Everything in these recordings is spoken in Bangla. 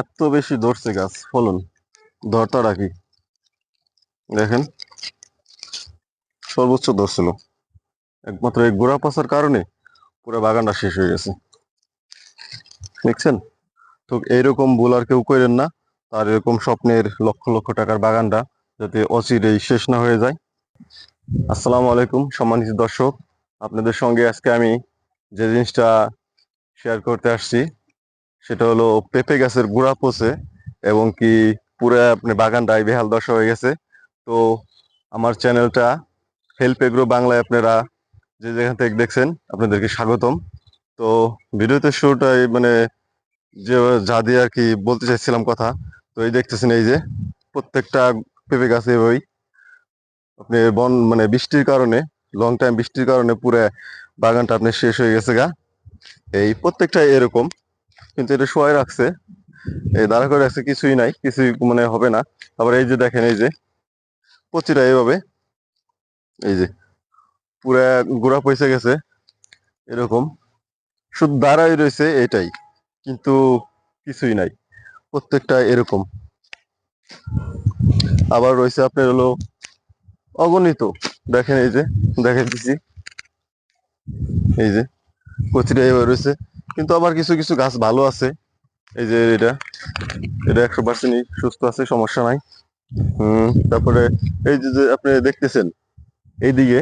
এত বেশি ধরছে গাছ, ফলন। ধরতাটা কি দেখেন, সর্বোচ্চ ধরছিল। একমাত্র এই গোড়া পচার কারণে পুরো বাগানটা শেষ হয়ে গেছে। দেখছেন? তো এইরকম ভুল আর কেউ করেন না। তার এরকম স্বপ্নের লক্ষ লক্ষ টাকার বাগানটা যাতে অচিরেই শেষ না হয়ে যায়। আসসালামু আলাইকুম, সম্মানিত দর্শক। আপনাদের সঙ্গে আজকে আমি যে জিনিসটা শেয়ার করতে আসছি সেটা হলো পেঁপে গাছের গুড়া পচে এবং কি পুরো আপনি বাগানটাই বেহাল দশা হয়ে গেছে। তো আমার চ্যানেলটা হেল্প এগ্রো বাংলায় আপনারা যে যেখান থেকে দেখছেন আপনাদেরকে স্বাগতম। তো ভিডিওতে শুরুটাই মানে যে যা দিয়ে আর কি বলতে চাইছিলাম কথা, তো এই দেখতেছেন এই যে প্রত্যেকটা পেঁপে গাছে ওই আপনি বন মানে বৃষ্টির কারণে লং টাইম বৃষ্টির কারণে পুরো বাগানটা আপনি শেষ হয়ে গেছে গা। এই প্রত্যেকটা এরকম। কিন্তু এটা শোয়াই রাখছে। এই দাঁড়া করে রাখছে, কিছুই নাই, কিছুই মানে হবে না। আবার এই যে দেখেন, এই যে প্রতিটা এইভাবে এই যে পুরা গোড়া পয়সা গেছে, এরকম। শুধু দাঁড়াই রয়েছে এটাই, কিন্তু কিছুই নাই, প্রত্যেকটা এরকম। আবার রয়েছে আপনার হলো অগণিত, দেখেন এই যে দিছি। এই যে প্রতিটা এইভাবে রয়েছে। কিন্তু আবার কিছু কিছু গাছ ভালো আছে। এই যে এটা এটা একশো পার্সেন্টই সুস্থ আছে, সমস্যা নাই। হম তারপরে এই যে আপনি দেখতেছেন, এইদিকে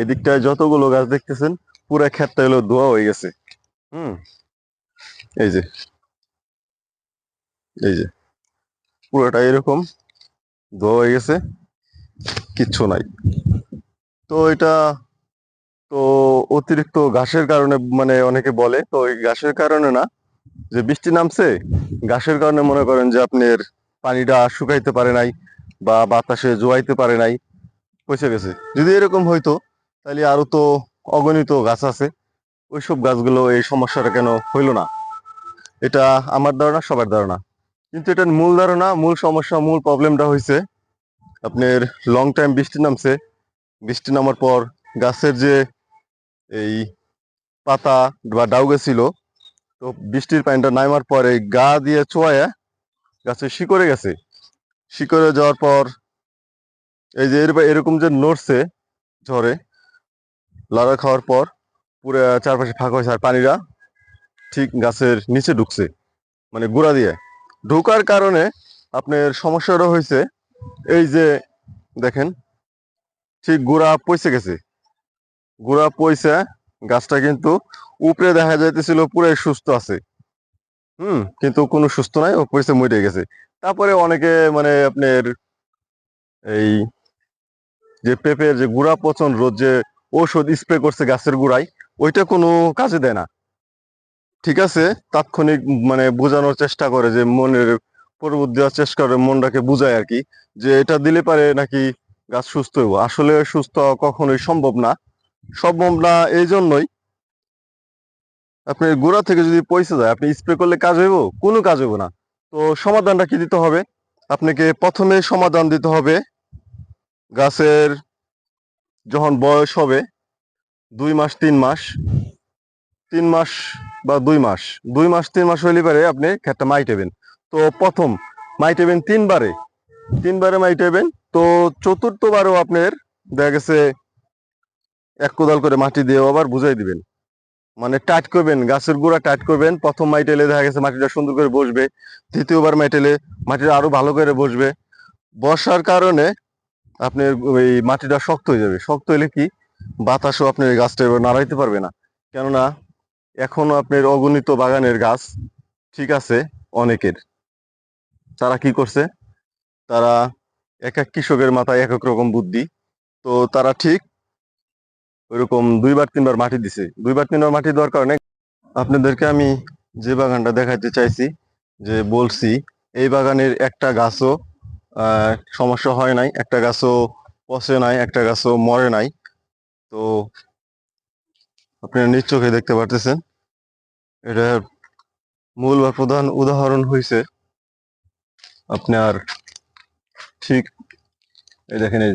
এই দিকটায় যতগুলো গাছ দেখতেছেন, পুরা ক্ষেতটা হলো ধোয়া হয়ে গেছে। হুম, এই যে এই যে, পুরোটা এরকম ধোয়া হয়ে গেছে, কিচ্ছু নাই। তো এটা তো অতিরিক্ত ঘাসের কারণে মানে অনেকে বলে, তো এই ঘাসের কারণে না, যে বৃষ্টি নামছে, ঘাসের কারণে মনে করেন যে আপনার পানিটা শুকাইতে পারে নাই বা বাতাসে জোয়াইতে পারে নাই, পচে গেছে। যদি এরকম হইতো তাহলে আরও তো অগণিত গাছ আছে। ওইসব গাছগুলো এই সমস্যাটা কেন হইল না? এটা আমার ধারণা, সবার ধারণা। কিন্তু এটার মূল ধারণা, মূল সমস্যা, মূল প্রবলেমটা হয়েছে আপনার লং টাইম বৃষ্টি নামছে। বৃষ্টি নামার পর গাছের যে এই পাতা বা ডাউ ছিল তো বৃষ্টির পানিটা নামার পরে গা দিয়ে চোয়ায় গাছে শিকড়ে গেছে। শিকড়ে যাওয়ার পর এই যে এরকম- যে নড়ছে ঝড়ে, লাড়া খাওয়ার পর পুরো চারপাশে ফাঁকা হয়েছে আর পানিটা ঠিক গাছের নিচে ঢুকছে মানে গুড়া দিয়ে। ঢোকার কারণে আপনার সমস্যাটা হয়েছে, এই যে দেখেন, ঠিক গুড়া পয়সে গেছে। গুড়া পয়সা গাছটা কিন্তু উপরে দেখা যাইতেছিল পুরাই সুস্থ আছে। হুম, কিন্তু কোনো সুস্থ নাই, ও পয়সা মরে গেছে। তারপরে অনেকে মানে আপনার এই যে পেঁপের যে গুড়া পচন রোদ যে ঔষধ স্প্রে করছে গাছের গুড়ায়, ওইটা কোনো কাজে দেয় না। ঠিক আছে, তাৎক্ষণিক মানে বোঝানোর চেষ্টা করে যে মনের প্রবোধ দেওয়ার চেষ্টা করে, মনটাকে বুঝায় আর কি, যে এটা দিলে পারে নাকি গাছ সুস্থ হইব। আসলে সুস্থ কখনোই সম্ভব না। সম্ভব না এই জন্যই আপনি গোড়া থেকে যদি পয়সা যায়, আপনি স্প্রে করলে কাজ হইব? কোনো কাজ হইব না। তো সমাধানটা কি দিতে হবে? আপনাকে প্রথমে সমাধান দিতে হবে গাছের যখন বয়স হবে, দুই মাস, তিন মাস তিন মাস বা দুই মাস। দুই মাস, তিন মাস হইলে পারে আপনি ক্ষেতটা মাইটেবেন তো প্রথম মাইটেবেন তিনবারে। তিনবারে মাইটেবেন তো চতুর্থবারও আপনার দেখা গেছে এক কোদাল করে মাটি দিয়ে আবার বুঝাই দিবেন। মানে টাইট করবেন, গাছের গোড়া টাইট করবেন, প্রথম মাইটেলে দেখা গেছে মাটিটা সুন্দর করে বসবে, দ্বিতীয়বার মাইটেলে মাটিটা আরও ভালো করে বসবে। বসার কারণে আপনার ওই মাটিটা শক্ত হয়ে যাবে। শক্ত হলে কি? বাতাসও আপনার গাছটা এবার নাড়াইতে পারবে না। কেননা এখনও আপনার অগণিত বাগানের গাছ ঠিক আছে, অনেকের। তারা কি করছে? তারা এক এক কৃষকের মাথায় এক এক রকম বুদ্ধি। তো তারা ঠিক ওইরকম দুইবার তিনবার মাটি দিছে। দুইবার তিনবার মাটি দেওয়ার কারণে আপনাদেরকে আমি যে বাগানটা দেখাইতে চাইছি, যে বলছি, এই বাগানের একটা গাছও সমস্যা হয় নাই, একটা গাছও পচে নাই, একটা গাছও মরে নাই। তো আপনারা নিজ চোখে দেখতে পারতেছেন, এটার মূল বা প্রধান উদাহরণ হয়েছে আপনার ঠিক, এই দেখেন এই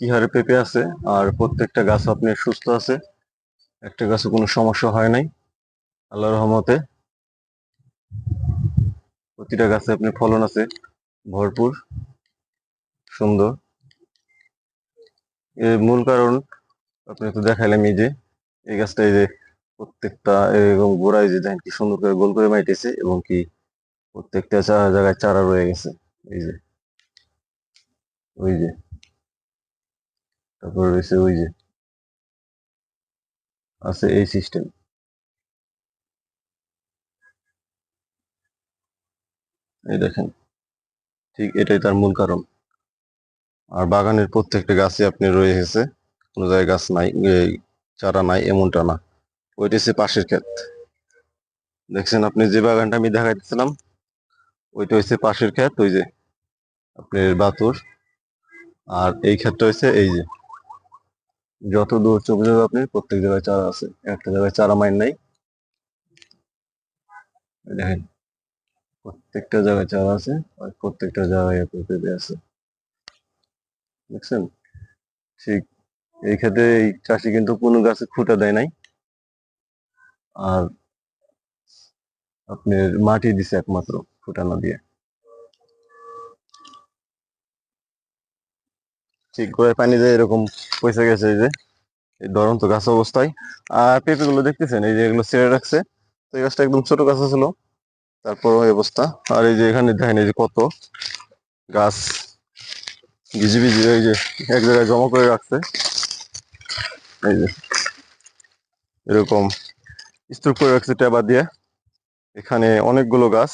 কি হারে পেঁপে আছে, আর প্রত্যেকটা গাছ আপনার সুস্থ আছে। একটা গাছে কোনো সমস্যা হয় নাই, আল্লাহর রহমতে। প্রতিটা গাছে আপনার ফলন আছে, ভরপুর, সুন্দর। এর মূল কারণ আপনি তো দেখাইলাম এই যে, এই গাছটা এই যে প্রত্যেকটা, এরকম গোড়ায় যে দেখেন কি সুন্দর করে গোল করে মাইটেছে, এবং কি প্রত্যেকটা জায়গায় চারা রয়ে গেছে, এই যে। ওই যে। তারপর রয়েছে ওই যে আছে এই সিস্টেম এই দেখেন, ঠিক এটাই তার মূল কারণ। আর বাগানের প্রত্যেকটা গাছে আপনি রয়ে গেছে, কোনো জায়গায় গাছ নাই চারা নাই, এমনটা না। ওইটা হচ্ছে পাশের ক্ষেত। দেখছেন আপনি যে বাগানটা আমি দেখাইতেছিলাম, ওইটা হচ্ছে পাশের ক্ষেত, ওই যে আপনার বাতুর। আর এই ক্ষেতটা হচ্ছে এই যে। যত দূর চোখ যাবে আপনি, প্রত্যেক জায়গায় চারা আছে। একটা জায়গায় চারা মাইন নাই। দেখেন, প্রত্যেকটা জায়গায় চারা আছে আর প্রত্যেকটা জায়গায় আপনার পেঁপে আছে। দেখছেন? ঠিক এই ক্ষেত্রে এই চাষি কিন্তু কোনো গাছে খুঁটা দেয় নাই। আর আপনার মাটি দিছে একমাত্র খুঁটা না দিয়ে। ঠিক করে পানি দিয়ে এরকম পয়সা গেছে এই যে ধরন্ত গাছ অবস্থায়। আর পেঁপে গুলো দেখতেছেন? এই যে এগুলো ছেড়ে রাখছে। তো এই গাছটা একদম ছোট গাছ ছিল। তারপর ওই অবস্থা। আর এই যে এখানে দেখেন, এই যে কত গাছ ভিজি ভিজি এই যে এক জায়গায় জমা করে রাখছে। এই যে এরকম স্তূপ করে রাখছে টেবা দিয়ে। এখানে অনেকগুলো গাছ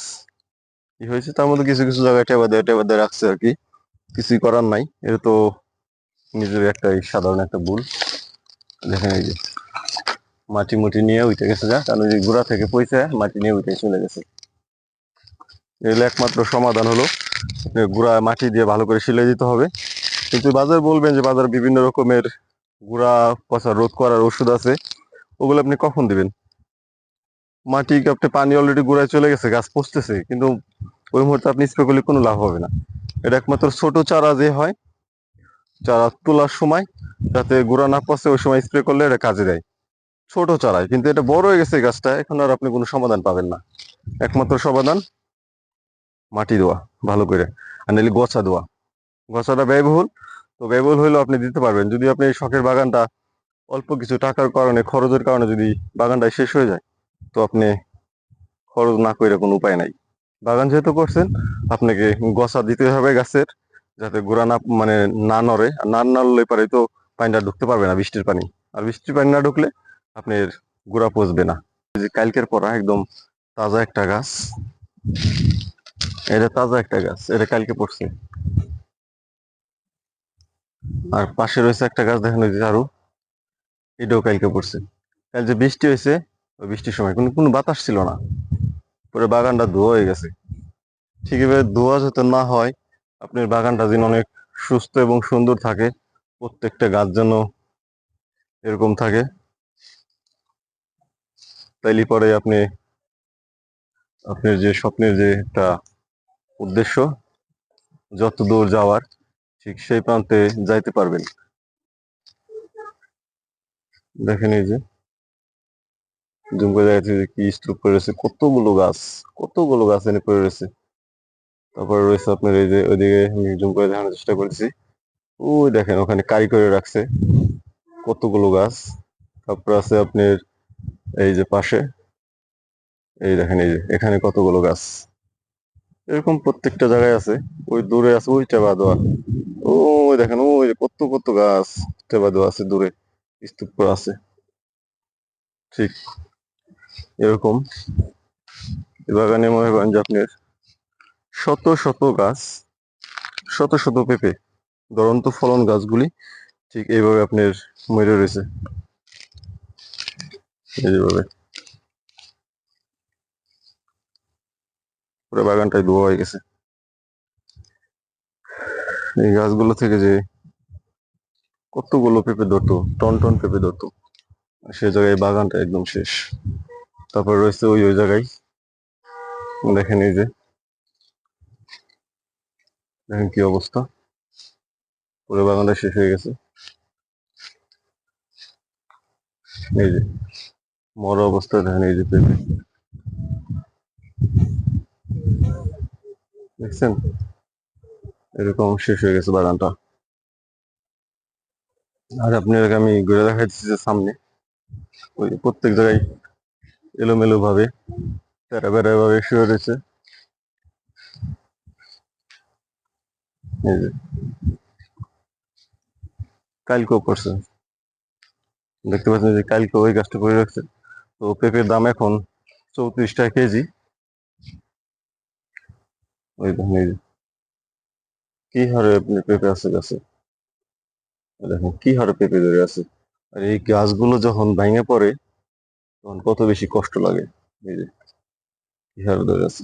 কি হয়েছে। তার মধ্যে কিছু কিছু জায়গায় টেবা দিয়ে টেবা দিয়ে রাখছে আর কি। কিছুই করার নাই। এটা তো নিজের একটা সাধারণ একটা ভুল। দেখেন এই যে, মাটি মুটি নিয়ে উঠে গেছে যা কারণ ওই গোড়া থেকে পয়সা মাটি নিয়ে উঠে চলে গেছে। এগুলো একমাত্র সমাধান হলো গুঁড়া মাটি দিয়ে ভালো করে সিলে দিতে হবে। কিন্তু বাজার বলবেন যে বাজার বিভিন্ন রকমের গুঁড়া পচা রোধ করার ওষুধ আছে, ওগুলো আপনি কখন দিবেন? মাটি আপনি পানি অলরেডি গুঁড়ায় চলে গেছে, গাছ পচতেছে, কিন্তু ওই মুহূর্তে আপনি স্প্রে করলে কোনো লাভ হবে না। এটা একমাত্র ছোট চারা যে হয় চারা তোলার সময় যাতে গোড়া না পচে, ওই সময় স্প্রে করলে এটা কাজে দেয়। ছোট চারায়, কিন্তু এটা বড় হয়ে গেছে গাছটা, এখন আর আপনি কোনো সমাধান পাবেন না। একমাত্র সমাধান মাটি দেওয়া ভালো করে, আর নাহলে গছা দেওয়া গছাটা ব্যয়বহুল, তো ব্যয়বহুল হইলেও আপনি দিতে পারবেন। যদি আপনি শখের বাগানটা অল্প কিছু টাকার কারণে, খরচের কারণে যদি বাগানটা শেষ হয়ে যায়, তো আপনি খরচ না করে কোনো উপায় নাই। বাগান যেহেতু করছেন, আপনাকে গছা দিতে হবে গাছের। যাতে গোড়া না মানে না নড়ে। না নড়লে পারে তো পানিটা ঢুকতে পারবে না, বৃষ্টির পানি। আর বৃষ্টির পানি না ঢুকলে আপনার গোড়া পচবে না। কালকের পরা একদম তাজা একটা গাছ। এটা তাজা একটা গাছ, এটা কালকে পড়ছে। আর পাশে রয়েছে একটা গাছ, দেখানো যে আরও এটাও কালকে পড়ছে। কাল যে বৃষ্টি হয়েছে, ওই বৃষ্টির সময় কোনো কোনো বাতাস ছিল না। পরে বাগানটা ধোয়া হয়ে গেছে। ঠিক এভাবে ধোয়া যাতে না হয় আপনার বাগানটা যেন অনেক সুস্থ এবং সুন্দর থাকে, প্রত্যেকটা গাছ যেন এরকম থাকে। তাইলে পরে আপনি, আপনার যে স্বপ্নের যে একটা উদ্দেশ্য, যত দূর যাওয়ার, ঠিক সেই প্রান্তে যাইতে পারবেন। দেখেন এই যে, জুম করে দেখাচ্ছি যে কি স্তূপ করে রয়েছে কতগুলো গাছ কতগুলো গাছ এনে পড়ে রয়েছে। তারপর রয়েছে আপনার এই যে ওইদিকে আমি জুম করে দেখানোর চেষ্টা করেছি ওই দেখেন, ওখানে কারি করে রাখছে। কতগুলো গাছ। তারপর আছে আপনার এই যে পাশে। এই দেখেন, এই যে এখানে কতগুলো গাছ। এরকম প্রত্যেকটা জায়গায় আছে। ওই দূরে আছে, ওই টেবা দেওয়া। ওই দেখেন, ওই কত কত গাছ। টেবা দেওয়া আছে দূরে। স্তূপ আছে। ঠিক এরকম। এই বাগানে মনে করেন যে আপনার শত শত গাছ, শত শত পেঁপে। ধরন্ত ফলন গাছগুলি, ঠিক এইভাবে আপনার মরে রয়েছে। এইভাবে পুরো বাগানটাই ধোয়া হয়ে গেছে। এই গাছগুলো থেকে যে কতগুলো পেঁপে ধরতো, টন টন পেঁপে ধরতো, সে জায়গায় বাগানটা একদম শেষ। তারপর রয়েছে ওই ওই জায়গায়। দেখেন এই যে। দেখেন কি অবস্থা। পুরো বাগানটা শেষ হয়ে গেছে। এই যে, মরা অবস্থা দেখেন এই যে পেঁপে। দেখছেন? এরকম শেষ হয়ে গেছে বাগানটা। আর আপনাদেরকে আমি ঘুরে দেখাচ্ছি যে সামনে। ওই প্রত্যেক জায়গায় এলোমেলো ভাবে তেরা বেড়া ভাবে শুয়ে রয়েছে এই যে কালকেও করছে। দেখতে পাচ্ছেন যে কালকে ওই গাছটা করে রাখছে। তো পেঁপের দাম এখন চৌত্রিশ টাকা কেজি। ওই দেখুন কি হারে আপনি পেঁপে আছে গাছে? দেখুন, কি হারে পেঁপে ধরে আছে। আর এই গাছগুলো যখন ভেঙে পড়ে, তখন কত বেশি কষ্ট লাগে। এই যে, কি হারে ধরে আছে।